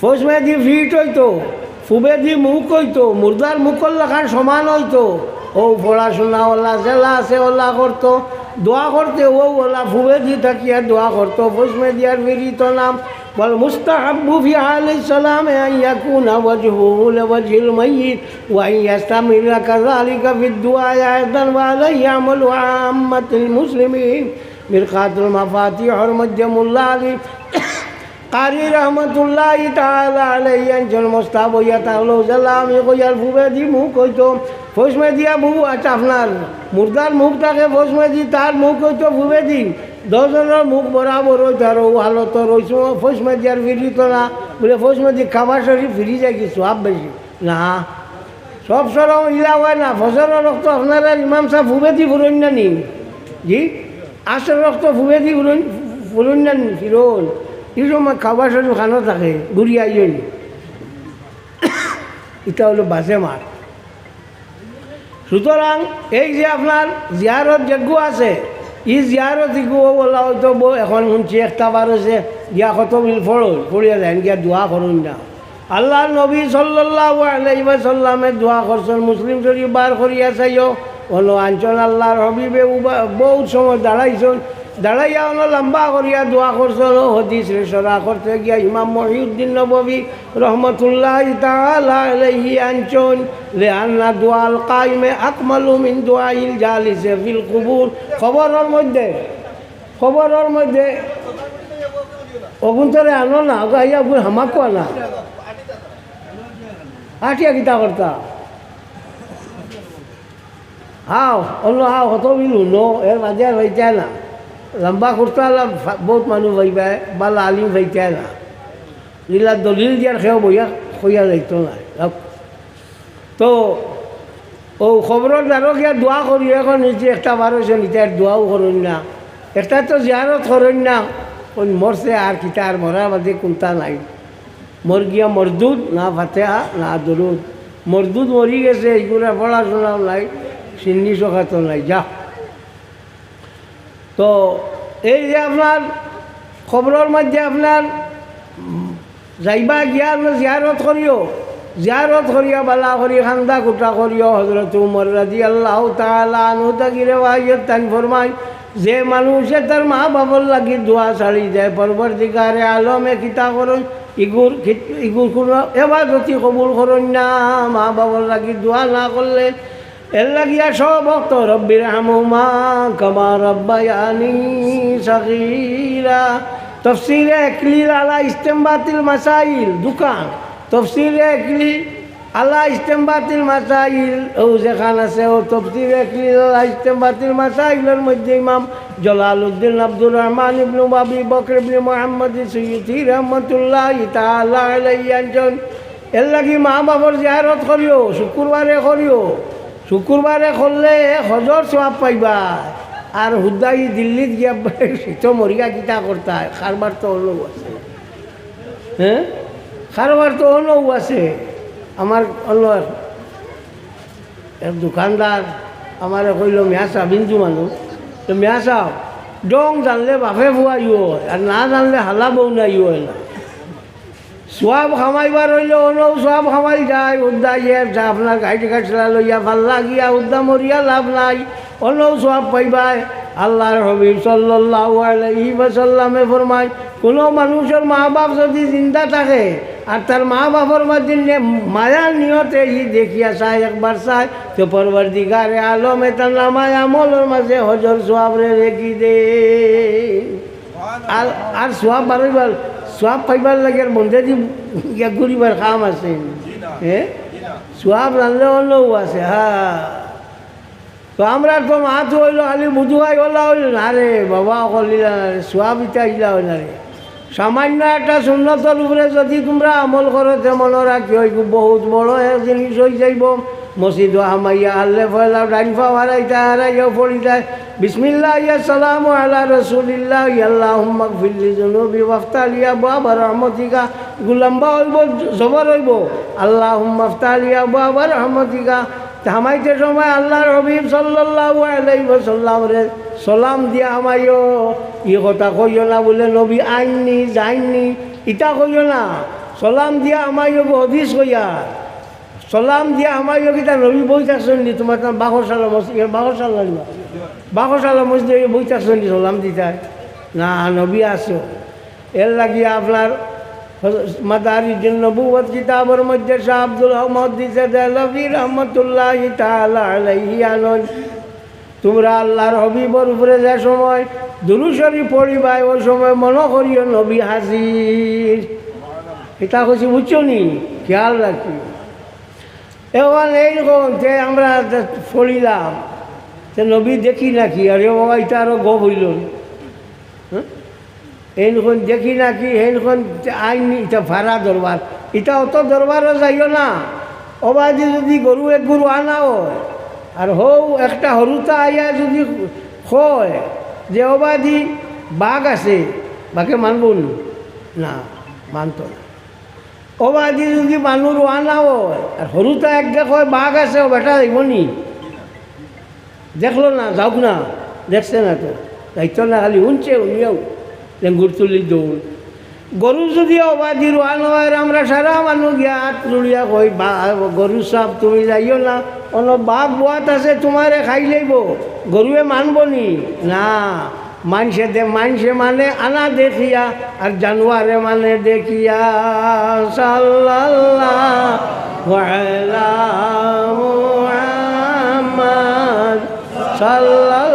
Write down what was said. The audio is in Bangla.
ফৌসমে দি ফিট হইতো, ফুবে দি মুখ হইতো, মুর্দার মুখর লেখার সমান হইতো। ও পড়াশোনা ওলা জেলা আছে, ওলা করতো, দোয়া করতে ও ওলা ফুবে দি থাকিয়া দোয়া করতো। ফৌসমে দিয়ার ফিরিত নাম, বল মুস্তাহাব্বু ফি আলাইহিস সালাম আন ইয়াকুনা ওয়াজহুহু লিওয়াজহিল মাইয়িত, ওয়া আন ইয়াস্তামিরা কাযালিকা ফিদ দুআ আইদান ওয়া লা ইয়ামালু আম্মাতুল মুসলিমিন। মিরকাতুল মাফাতিহ হরমজ্জামুল্লাহ আলী কারি রহমতুল্লাহ আলাইহি আনজল মোস্তাব হইয়া তাহলো জালা আমি কইয়ার ফুবে দি মুখ হইতো, ফসমে দিয়া বউ আচ্ছা আপনার মুর্দার মুখ থাকে, ফসমে দি, তার মুখ হইতো ফুবে দি। দশজনের মুখ বরাবর হইতো, আর ও হালত রইছো ফসমে দিয়ার ফিরিত না। বলে, ফসমে দি খাবার শরীর ফিরি যায় কিছু আপ বেশি? না, সব সরম ইলা হয় না ফসলের রক্ত আপনারা ইমাম সাহেব ফুবে দি ফুরন না নি। জি আসল রক্ত ফুবে দি ফুরন ফুরন না নি, ফিরোন। সময় খাবার শরীর খানো থাকে ঘুরিয়ে আইন এটা হলো বাসে মাঠ। সুতরাং এই যে আপনার জিয়ারত যজ্ঞ আছে ই জিয়ারত ইগু বলা হয়তো বউ এখন শুনছি একটা বার হয়েছে গিয়া কত মিল ফড়ল ফড়িয়া যায় গিয়া দোয়া করুন না। আল্লাহ নবী সাল্লাহ সাল্লামে দোয়া করছেন মুসলিম শরীফ বার করিয়া চাইও হলো আঞ্চল আল্লাহর হবিবে বহুত সময় দাঁড়াইছেন দাঁড়াইয়া হলো লম্বা করিয়া দোয়া করছেন হদিস রেসরা করতে গিয়া ইমাম মহিউদ্দিন নবী রহমতুল্লাহ আলাইহি আনচন, লে আন্না দোয়াল কাইমে আকমালু মিন দোয়াইল জালিসে ফিল কুবুর। খবরের মধ্যে খবরের মধ্যে অগুন্তরে আনো না গাইয়া বুঝ হামাকো না। আটিয়া কিতা করতা? হাও অন্য হাও হত বিলু নো এর মাঝে আর না। লম্বা কুর্তা বহুত মানুষ হইবা বালা আলিম হইতে না। লীলা দলিল দিয়ার খেয়েও বইয়া খইয়া যাইতো না তো ও খবরের দ্বারা গিয়া দোয়া করি এখন নিচে একটা বার নিচে আর দোয়াও করুন না। একটা তো জিয়ারত করুন না। কোন মরছে আর কিতা আর মরা বাদে কোনটা নাই। মর গিয়া মরদুদ না ফাতেহা, না দরুদ মরদুদ মরি গেছে এইগুলা পড়াশোনাও নাই সিন্নি সখাতো নাই। যা তো এই যে আপনার খবরের মধ্যে আপনার যাইবা গিয়া জিয়ারত করিও জিয়ারত করিয়া বালা করি খান্দা কুটা করিও হজরত উমর রাজি আল্লাহ তান ফরমাই যে মানুষে তার মা বাবার লাগি দোয়া ছাড়ি যায় পরবর দিকারে আলমে কিতা করুন ইগুর ইগুর কোনো এবার যদি কবুল করুন না মা বাবার লাগি দোয়া না করলে এর সব ভক্ত রব্বির হামুমা, কমা রব্বায়ানি সগীরা। তফসিরে একলি আলা ইস্তেমবাতিল মাসাইল দোকান। তফসিরে একলি আলা ইস্তেমবাতিল মাসাইল ও যেখান আছে। ও তফসিরে একলি আলা ইস্তেমবাতিল মাসাইলের মধ্যে ইমাম জলাল উদ্দিন আব্দুর রহমান ইবনু বাবি বকর ইবনে মোহাম্মদ সৈয়দি রহমতুল্লাহ তাআলা আলাইহি আনজন। এর লাগি মা বাবার জিয়ারত করিও, শুক্রবারে করিও। শুক্রবারে করলে হজর সব পাইবা। আর হুদাই দিল্লিত গিয়া শীত মরিয়া কিতা করতা খারবার তো অনৌ আছে। হ্যাঁ খারবার তো অনৌ আছে। আমার অন্য দোকানদার আমার কইল মেয়া চা বিন্দু মানুষ তো মেয়া চাও ডং জানলে বাপে বুয়া ইউ আর না জানলে হালা বউ না ইউ না। সব খামাইবার হইলে অনৌ সব খামাই যায় উদ্দা ইয়ে আপনার গাড়ি কাটলা লইয়া ভালো লাগিয়া উদ্দা মরিয়া লাভ নাই। অনৌ সব পাইবাই আল্লাহর হবিব সাল্লাহ আলাইহি ওয়াসাল্লামে ফরমাই কোনো মানুষের মা বাপ যদি জিন্দা থাকে আর তার মা বাপর মধ্যে মায়ার নিয়তে ই দেখিয়া চায় একবার চায় তো পরবর্তীকারে আলমে তার নামায় আমলের মাঝে হজর সোয়াবরে রেখি দে আর আর সোয়াব বারবার সোয়াব পাইবার লাগে আর বন্ধে দি গিয়া ঘুরিবার কাম আছে। হ্যাঁ সোয়াব রানলে হলেও আছে হ্যাঁ তো আমরা তো মাছ হইল খালি বুধুয়াই হলা। হইল না রে বাবা কলিলা না রে সোয়াব ইটা ইলা না রে সামান্য একটা সুন্নতর উপরে যদি তোমরা আমল করো তেমন রাখি হইব বহুত বড় জিনিস হয়ে যাইব। মসজিদ হামাইয়া আল্লে ফয়লা ডাইন পা হারাইতা হারাইয়া পড়িতা বিসমিল্লাহ সালাম আলা রসুলিল্লাহ আল্লাহ ফিল্লি জুনুবি ওয়াফতালিয়া বাবা রহমতিকা। গুলাম্বা হইব জবর হইব। আল্লাহ হুম্মাফতালিয়া বাবা রহমতিকা। হামাইতে সময় আল্লাহর হবিব সাল্লাহ আলাইসাল্লাম রে সালাম দিয়া হামাইও। ই কথা কইও না বলে, নবী আইননি, যাইননি, ইটা কইও না। সলাম দিয়া যোগ হদিস কইয়া। সলাম দিয়া আমার যোগ তা নবী বই থাকছেন নি তোমার তোমার বাঘর সালা মসজিদ বাঘর সালা নিবা বাঘর সালা মসজিদে বই থাকছেন সলাম দিতায় না, নবী আসো এর লাগিয়া আপনার মাদারিজ নবুয়ত কিতাবের মধ্যে শাহ আব্দুল আহমদ দিছে দেলভি রহমতুল্লাহ তাআলা আলাইহি আনন। তোমরা আল্লাহর হবিবর উপরে যে সময় দুরুশরী পড়িবাই, ওই সময় মনে করিও নবী হাজির। এটা কইছি, বুঝছ নি? খেয়াল রাখি। এখন এইরকম যে আমরা ফলিলাম সে নবী দেখি নাকি? আরে বাবা এটা আরও গপ হইল। হ্যাঁ? এইরকম দেখি নাকি? এইরকম আইন এটা ভাড়া দরবার। এটা অত দরবারও যাইও না। অবাদি যদি গরু এক গরু আনা হয় আর হৌ একটা সৰুতা আইয়া যদি কয় যে অবাদি বাঘ আছে, বাঘে মানব নি? মানত না। অবাদি যদি মানুষ আনা হয় আর সৰুতা একগে কয় বাঘ আছে বেটা যাইব নি? দেখল না, যাওক না, দেখছে না তো। দায়িত্ব না, খালি শুনছে উনিও লেঙ্গুর তুলি দৌড় গরু যদি অবাধি রোয়ান হয় আমরা সারা মানুষ গিয়া তুলিয়া কই বা গরু সাপ তুমি যাইও না। অন বাঘ বোয়াত আছে তোমারে খাই লইব গরুয়ে মানব নি? না মানসে দে মানসে মানে আনা দেখিয়া আর জানুয়ারে মানে দেখিয়া। সাল্লাল্লাহু সাল্লাল্লাহু